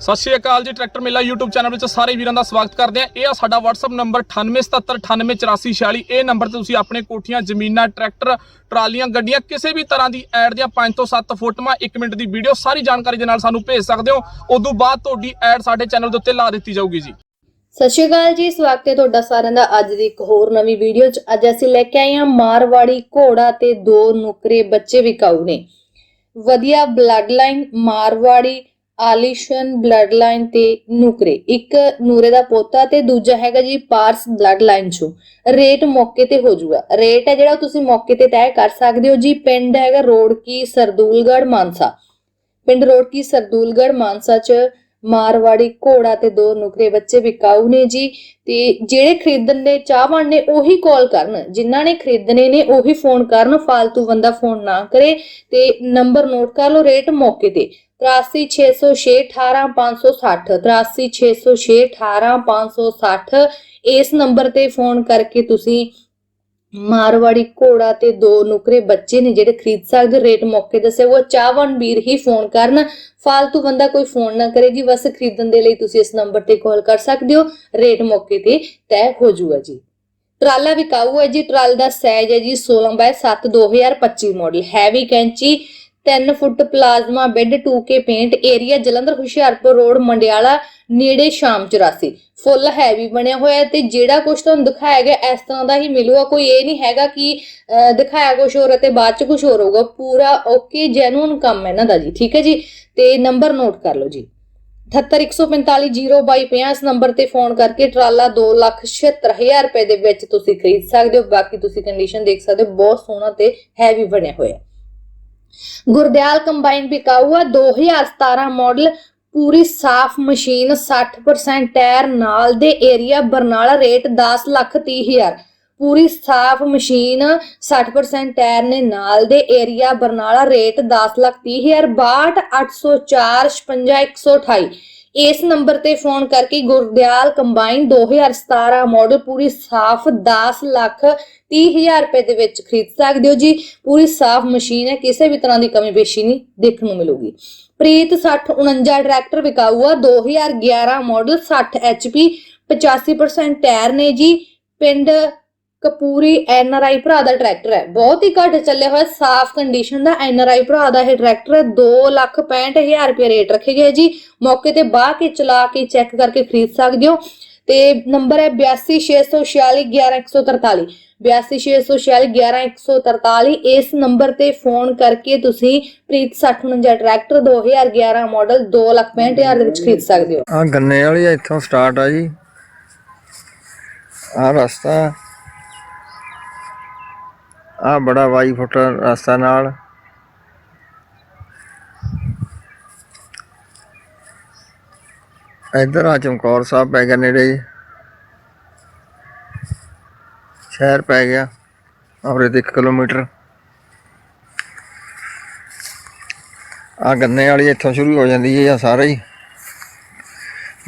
ਸਤਿ ਸ਼੍ਰੀ ਅਕਾਲ ਜੀ, ਟਰੈਕਟਰ ਮੇਲਾ YouTube ਚੈਨਲ ਵਿੱਚ ਸਾਰੇ ਵੀਰਾਂ ਦਾ ਸਵਾਗਤ ਕਰਦੇ ਆ ਇਹ ਆ ਸਾਡਾ WhatsApp ਨੰਬਰ 9877988446 ਇਹ ਨੰਬਰ ਤੇ ਤੁਸੀਂ ਆਪਣੇ ਕੋਠੀਆਂ, ਜ਼ਮੀਨਾਂ, ਟਰੈਕਟਰ, ਟਰਾਲੀਆਂ, ਗੱਡੀਆਂ, ਕਿਸੇ ਵੀ ਤਰ੍ਹਾਂ ਦੀ ਐਡ ਦੀਆਂ 5 ਤੋਂ 7 ਫੋਟੋਆਂ 1 ਮਿੰਟ ਦੀ ਵੀਡੀਓ ਸਾਰੀ ਜਾਣਕਾਰੀ ਦੇ ਨਾਲ ਸਾਨੂੰ ਭੇਜ ਸਕਦੇ ਹੋ। ਉਦੋਂ ਬਾਅਦ ਤੁਹਾਡੀ ਐਡ ਸਾਡੇ ਚੈਨਲ ਦੇ ਉੱਤੇ ਲਾ ਦਿੱਤੀ ਜਾਊਗੀ ਜੀ। ਸਤਿ ਸ਼੍ਰੀ ਅਕਾਲ ਜੀ, ਸਵਾਗਤ ਹੈ ਤੁਹਾਡਾ ਸਾਰਿਆਂ ਦਾ। ਅੱਜ ਦੀ ਇੱਕ ਹੋਰ ਨਵੀਂ ਵੀਡੀਓ 'ਚ ਅੱਜ ਅਸੀਂ ਲੈ ਕੇ ਆਏ ਹਾਂ ਮਾਰਵਾੜੀ, ਘੋੜਾ ਤੇ ਦੋ ਨੁਕਰੇ ਬੱਚੇ ਵਿਕਾਊ ਨੇ। ਵਧੀਆ ਬਲੱਡ ਲਾਈਨ ਮਾਰਵਾੜੀ ਆਲੀਸ਼ਨ ਬਲੱਡ ਲਾਈਨ ਤੇ ਨੂਕਰੇ। ਇੱਕ ਨੂਰੇ ਦਾ ਪੋਤਾ ਤੇ ਦੂਜਾ ਹੈਗਾ ਜੀ ਪਾਰਸ ਬਲੱਡ ਲਾਈਨ ਚੋਂ। ਰੇਟ ਮੌਕੇ ਤੇ ਹੋ ਜਾਊਗਾ ਰੇਟ ਹੈ ਜਿਹੜਾ ਤੁਸੀਂ ਮੌਕੇ ਤੇ ਤੈਅ ਕਰ ਸਕਦੇ ਹੋ ਜੀ। ਪਿੰਡ ਹੈਗਾ ਰੋਡ ਕੀ ਸਰਦੂਲਗੜ੍ਹ ਮਾਨਸਾ। ਪਿੰਡ ਰੋਡ ਸਰਦੂਲਗੜ ਮਾਨਸਾ ਚ ਮਾਰਵਾੜੀ, ਘੋੜਾ ਤੇ ਦੋ ਨੁਕਰੇ ਬੱਚੇ ਵਿਕਾਊ ਨੇ ਜੀ। ਤੇ ਜਿਹੜੇ ਖਰੀਦਣ ਦੇ ਚਾਹਵਾਨ ਨੇ, ਉਹੀ ਕਾਲ ਕਰਨ। ਜਿਨ੍ਹਾਂ ਨੇ ਖਰੀਦਣੇ ਨੇ, ਉਹੀ ਫੋਨ ਕਰਨ। ਫालतू ਬੰਦਾ ਫੋਨ ਨਾ ਕਰੇ ਤੇ ਨੰਬਰ ਨੋਟ ਕਰ ਲਓ ਰੇਟ ਮੌਕੇ ਤੇ। 8360618560 8360618560 ਇਸ ਨੰਬਰ ਤੇ ਫੋਨ ਕਰਕੇ ਤੁਸੀਂ ਮਾਰਵਾੜੀ ਘੋੜਾ ਤੇ ਦੋ ਨੁਕਰੇ ਬੱਚੇ ਨੇ ਜਿਹੜੇ ਖਰੀਦ ਸਕਦੇ, ਰੇਟ ਮੌਕੇ ਦੱਸੇ ਉਹ ਚਾਹਵਾਨ ਵੀਰ ਹੀ ਫੋਨ ਕਰਨ। ਫालतू ਬੰਦਾ ਕੋਈ ਫੋਨ ਨਾ ਕਰੇ ਜੀ, ਬਸ ਖਰੀਦਣ ਦੇ ਲਈ ਤੁਸੀਂ ਇਸ ਨੰਬਰ ਤੇ ਕਾਲ ਕਰ ਸਕਦੇ ਹੋ। ਰੇਟ ਮੌਕੇ ਤੇ ਤੈਅ ਹੋ ਜਾਊਗਾ ਜੀ। ਟਰਾਲਾ ਵਿਕਾਊ ਹੈ ਜੀ, ਟਰਾਲ ਦਾ ਸਾਈਜ਼ ਹੈ ਜੀ 16 ਬਾਈ 7 2025 ਮਾਡਲ ਹੈਵੀ ਕੈਂਚੀ 3 foot plasma, bed 2K paint, area Jalandhar, Hoshiarpur road, Mandiala, ਨੇੜੇ ਸ਼ਾਮ 84 ਫੁੱਲ ਹੈਵੀ ਬਣਿਆ ਹੋਇਆ ਤੇ ਜਿਹੜਾ ਕੁਝ ਤੁਹਾਨੂੰ ਦਿਖਾਇਆ ਗਿਆ, ਇਸ ਤਰ੍ਹਾਂ ਦਾ ਹੀ ਮਿਲੂਗਾ। ਕੋਈ ਇਹ ਨਹੀਂ ਹੈਗਾ ਕਿ ਦਿਖਾਇਆ ਕੁਝ ਹੋਰ ਹੈ ਬਾਅਦ ਚ ਕੁਝ ਹੋਰ ਹੋਊਗਾ। ਪੂਰਾ ਓਕੇ ਜੈਨੂਨ ਕੰਮ ਹੈ ਇਹਨਾਂ ਦਾ ਜੀ, ਠੀਕ ਹੈ ਜੀ? ਤੇ ਨੰਬਰ ਨੋਟ ਕਰ ਲਓ ਜੀ। 78145022250 ਇਸ ਨੰਬਰ ਤੇ ਫੋਨ ਕਰਕੇ ਟਰਾਲਾ 276000 ਰੁਪਏ ਦੇ ਵਿੱਚ ਤੁਸੀਂ ਖਰੀਦ ਸਕਦੇ ਹੋ। ਬਾਕੀ ਤੁਸੀਂ ਕੰਡੀਸ਼ਨ ਦੇਖ ਸਕਦੇ ਹੋ, ਬਹੁਤ ਸੋਹਣਾ ਤੇ ਹੈਵੀ ਬਣਿਆ ਹੋਇਆ ਗੁਰਦਿਆਲ ਕੰਬਾਈਨ ਬਿਕਾਊ ਆ 2017 ਮਾਡਲ, ਪੂਰੀ ਸਾਫ਼ ਮਸ਼ੀਨ 60% ਟਾਇਰ ਨਾਲ ਦੇ ਏਰੀਆ, ਬਰਨਾਲਾ ਰੇਟ 10 ਲੱਖ 30 ਹਜ਼ਾਰ। ਪੂਰੀ ਸਾਫ਼ ਮਸ਼ੀਨ 60% ਟਾਇਰ ਨੇ ਨਾਲ ਦੇ ਏਰੀਆ, ਬਰਨਾਲਾ ਰੇਟ 10 ਲੱਖ 30 ਹਜ਼ਾਰ 62 804 56 128 ਇਸ ਨੰਬਰ ਤੇ ਫੋਨ ਕਰਕੇ ਗੁਰਦਿਆਲ ਕੰਬਾਈਨ 2017 ਮਾਡਲ ਪੂਰੀ ਸਾਫ਼ 10 ਲੱਖ 30 ਰੁਪਏ ਦੇ ਵਿੱਚ ਖਰੀਦ ਸਕਦੇ ਹੋ ਜੀ। ਪੂਰੀ ਸਾਫ਼ ਮਸ਼ੀਨ ਹੈ, ਕਿਸੇ ਵੀ ਤਰ੍ਹਾਂ ਦੀ ਕਮੀ ਪੇਸ਼ੀ ਨਹੀਂ ਦੇਖਣ ਨੂੰ ਮਿਲੂਗੀ। ਪ੍ਰੀਤ 6049 ਟਰੈਕਟਰ ਵਿਕਾਊ ਆ 2011 ਮਾਡਲ 60 HP 85% ਟਾਇਰ ਨੇ ਜੀ। ਪਿੰਡ ਕਪੂਰੀ ਐਨਆਰਆਈ ਭਰਾ ਦਾ ਟਰੈਕਟਰ ਹੈ। ਬਹੁਤ ਹੀ ਘੱਟ ਚੱਲਿਆ ਹੋਇਆ, ਸਾਫ਼ ਕੰਡੀਸ਼ਨ ਦਾ ਐਨਆਰਆਈ ਭਰਾ ਦਾ ਇਹ ਟਰੈਕਟਰ ਹੈ। 265000 ਰੁਪਏ ਰੇਟ ਰੱਖੇ ਗਏ ਜੀ। ਮੌਕੇ ਤੇ ਬਾਹ ਕੇ ਚਲਾ ਕੇ ਚੈੱਕ ਕਰਕੇ ਖਰੀਦ ਸਕਦੇ ਹੋ। ਤੇ ਨੰਬਰ ਹੈ 8264611143 8264611143 ਇਸ ਨੰਬਰ ਤੇ ਫੋਨ ਕਰਕੇ ਤੁਸੀਂ ਪ੍ਰੀਤ 6049 ਟਰੈਕਟਰ 2011 ਮਾਡਲ 265000 ਦੇ ਵਿੱਚ ਖਰੀਦ ਸਕਦੇ ਹੋ। ਆ ਗੰਨੇ ਵਾਲੀ ਇੱਥੋਂ ਸਟਾਰਟ ਆ ਜੀ। ਆ ਰਸਤਾ ਆ ਬੜਾ 22 ਫੁੱਟ ਰਸਤਾ ਨਾਲ। ਇੱਧਰ ਆ ਚਮਕੌਰ ਸਾਹਿਬ ਪੈ ਗਿਆ ਨੇੜੇ। ਸ਼ਹਿਰ ਪੈ ਗਿਆ ਔਰ ਇਹ 1 ਕਿਲੋਮੀਟਰ। ਆ ਗੰਨੇ ਵਾਲੀ ਇੱਥੋਂ ਸ਼ੁਰੂ ਹੋ ਜਾਂਦੀ ਹੈ ਆ ਸਾਰਾ ਹੀ।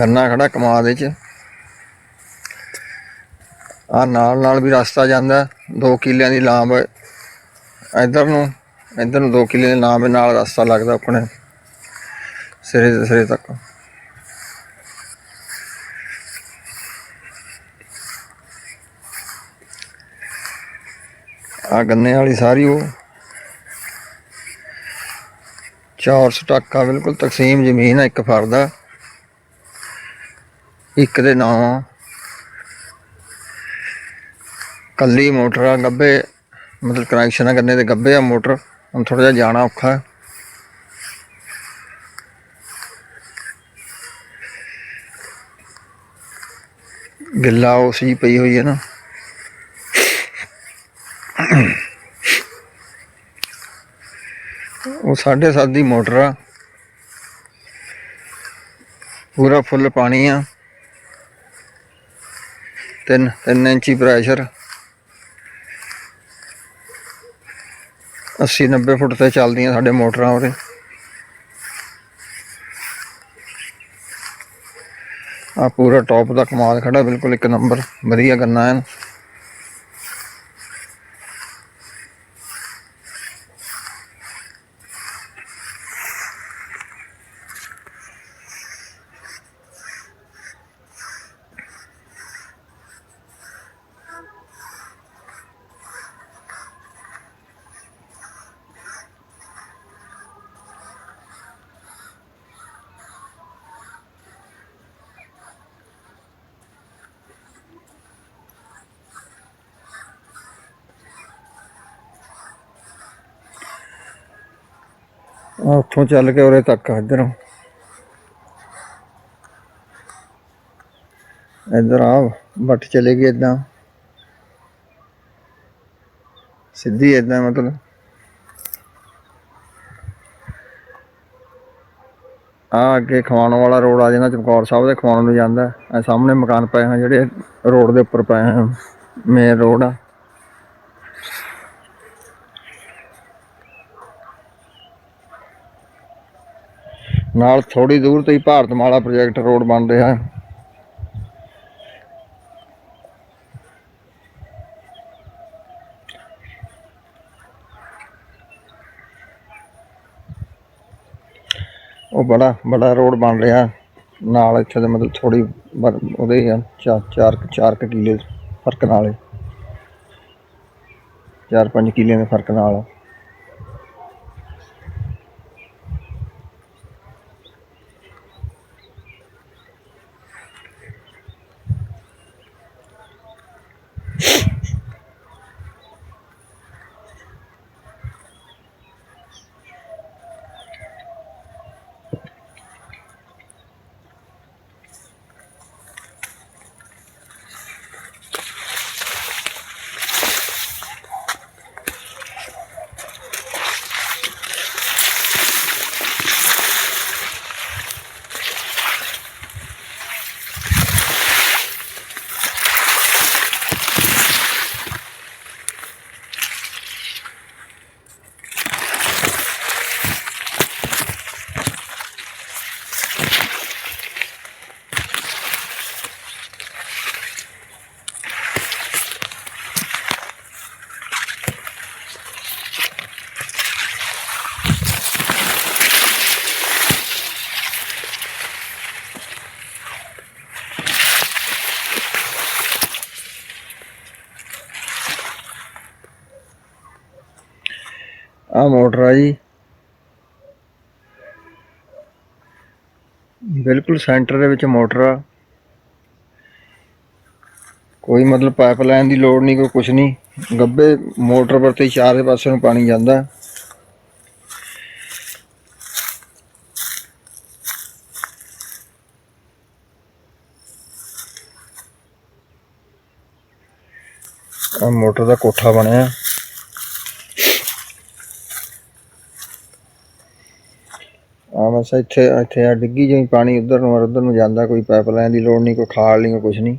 ਗੰਨਾ ਖੜਾ ਕਮਾਦ ਵਿੱਚ। ਆ ਨਾਲ ਨਾਲ ਵੀ ਰਸਤਾ ਜਾਂਦਾ 2 ਕਿੱਲਿਆਂ ਦੀ ਲਾਂਬ ਇੱਧਰ ਨੂੰ ਇੱਧਰ ਨੂੰ 2 ਕਿੱਲੇ ਦੀ ਲਾਂਬ ਨਾਲ ਰਸਤਾ ਲੱਗਦਾ ਆਪਣੇ ਸਿਰੇ ਦੇ ਸਿਰੇ ਤੱਕ। ਆ ਗੰਨੇ ਵਾਲੀ ਸਾਰੀ ਉਹ ਚਾਰ ਸਟਾਕਾ ਬਿਲਕੁਲ ਤਕਸੀਮ ਜ਼ਮੀਨ ਹੈ ਇੱਕ ਫਰਦਾ ਇੱਕ ਦੇ ਨਾਂ ਕੱਲੀ ਮੋਟਰ ਆ, ਗੱਬੇ, ਮਤਲਬ ਕਨੈਕਸ਼ਨ ਆ ਗੰਨੇ ਗੱਬੇ ਆ ਮੋਟਰ, ਹੁਣ ਥੋੜਾ ਜਿਹਾ ਜਾਣਾ ਔਖਾ ਹੈ। ਗਿੱਲਾ ਉਸ ਜੀ ਪਈ ਹੋਈ ਹੈ ਨਾ। ਉਹ 7.5 ਦੀ ਮੋਟਰ ਆ। ਪੂਰਾ ਫੁੱਲ ਪਾਣੀ ਆ। ਤਿੰਨ ਤਿੰਨ ਇੰਚੀ ਪ੍ਰੈਸ਼ਰ 80 90 ਫੁੱਟ ਤੇ ਚੱਲਦੀਆਂ ਸਾਡੇ ਮੋਟਰਾਂ ਉਰੇ। ਆ ਪੂਰਾ ਟੌਪ ਦਾ ਕਮਾਲ ਖੜਾ, ਬਿਲਕੁਲ ਇੱਕ ਨੰਬਰ ਵਧੀਆ ਗੰਨਾ ਹੈ ਉੱਥੋਂ ਚੱਲ ਕੇ ਉਰੇ ਤੱਕ ਆ ਇੱਧਰੋਂ। ਇੱਧਰ ਆ, ਵੱਟ ਚਲੇਗੀ ਇਦਾਂ ਸਿੱਧੀ ਇਦਾਂ ਮਤਲਬ। ਆ ਅੱਗੇ ਖਵਾਉਣ ਵਾਲਾ ਰੋਡ ਆ ਜਾਂਦਾ ਚਮਕੌਰ ਸਾਹਿਬ ਦੇ ਖਵਾਉਣ ਨੂੰ ਜਾਂਦਾ। ਆ ਸਾਹਮਣੇ ਮਕਾਨ ਪਏ ਹਨ ਜਿਹੜੇ ਰੋਡ ਦੇ ਉੱਪਰ ਪਏ ਹਨ ਮੇਨ ਰੋਡ ਆ। ਨਾਲ ਥੋੜੀ ਦੂਰ ਤੇ ਹੀ ਭਾਰਤਮਾਲਾ ਪ੍ਰੋਜੈਕਟ ਰੋਡ ਬਣ ਰਿਹਾ ਹੈ। ਉਹ ਬੜਾ ਬੜਾ ਰੋਡ ਬਣ ਰਿਹਾ ਨਾਲ ਇੱਥੇ ਦੇ ਮਤਲਬ ਥੋੜੀ ਉਹਦੇ ਹੀ ਆ, ਚਾਰ ਚਾਰ ਕੁ- ਚਾਰ ਕੁ ਕਿਲੇ ਫ਼ਰਕ ਨਾਲ ਹੀ। ਚਾਰ ਪੰਜ ਕਿਲੇ ਦੇ ਫ਼ਰਕ ਨਾਲ। ਆ ਮੋਟਰ ਆ ਜੀ। ਬਿਲਕੁਲ ਸੈਂਟਰ ਦੇ ਵਿੱਚ ਮੋਟਰ ਆ। ਕੋਈ ਮਤਲਬ ਪਾਈਪਲਾਈਨ ਦੀ ਲੋੜ ਨਹੀਂ, ਕੋਈ ਕੁਛ ਨਹੀਂ। ਗੱਬੇ ਮੋਟਰ ਪਰ ਤੇ ਚਾਰੇ ਪਾਸੇ ਨੂੰ ਪਾਣੀ ਜਾਂਦਾ। ਆ ਮੋਟਰ ਦਾ ਕੋਠਾ ਬਣਿਆ ਆ ਬਸ ਇੱਥੇ ਇੱਥੇ ਆ, ਡਿੱਗੀ ਜਿਹੀ ਪਾਣੀ ਉਧਰ ਨੂੰ ਔਰ ਉਧਰ ਨੂੰ ਜਾਂਦਾ ਕੋਈ ਪਾਈਪਲਾਈਨ ਦੀ ਲੋੜ ਨਹੀਂ, ਕੋਈ ਖਾਲ ਨਹੀਂ, ਕੋਈ ਕੁਛ ਨਹੀਂ।